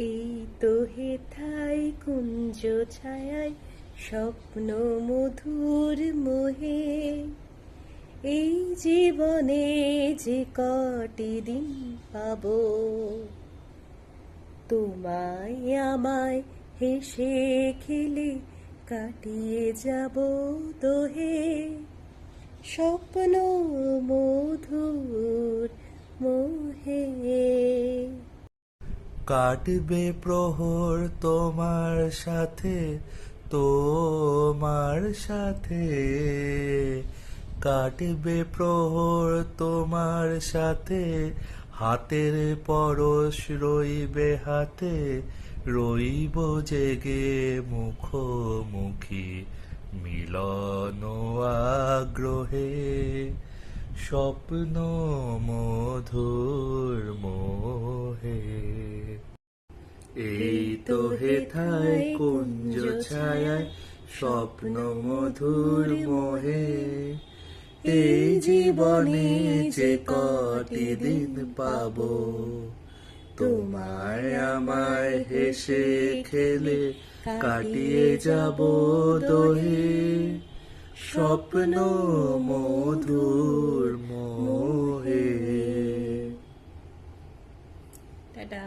এই তো হেথায় কুঞ্জ ছায়ায় স্বপ্ন মধুর মোহে। এই জীবনে যে কটি দিন পাব, তোমায় আমায় হেসে খেলে কাটিয়ে যাব দোহে। স্বপ্ন মধুর কাটবে প্রহর তোমার সাথে তোমার সাথে। কাটবে প্রহর তোমার সাথে, হাতের পরশ রইবে হাতে, রইব জেগে মুখোমুখি মিলন আগ্রহে। স্বপ্ন মধুর এই তো হেথায় কুঞ্জ ছায়ায় স্বপ্ন মধুর মোহে। এই জীবনে যে কটি দিন পাব তোমায় আমায় হেসে খেলে কাটিয়ে যাব দোহে। স্বপ্ন মধুর মোহে। টাটা।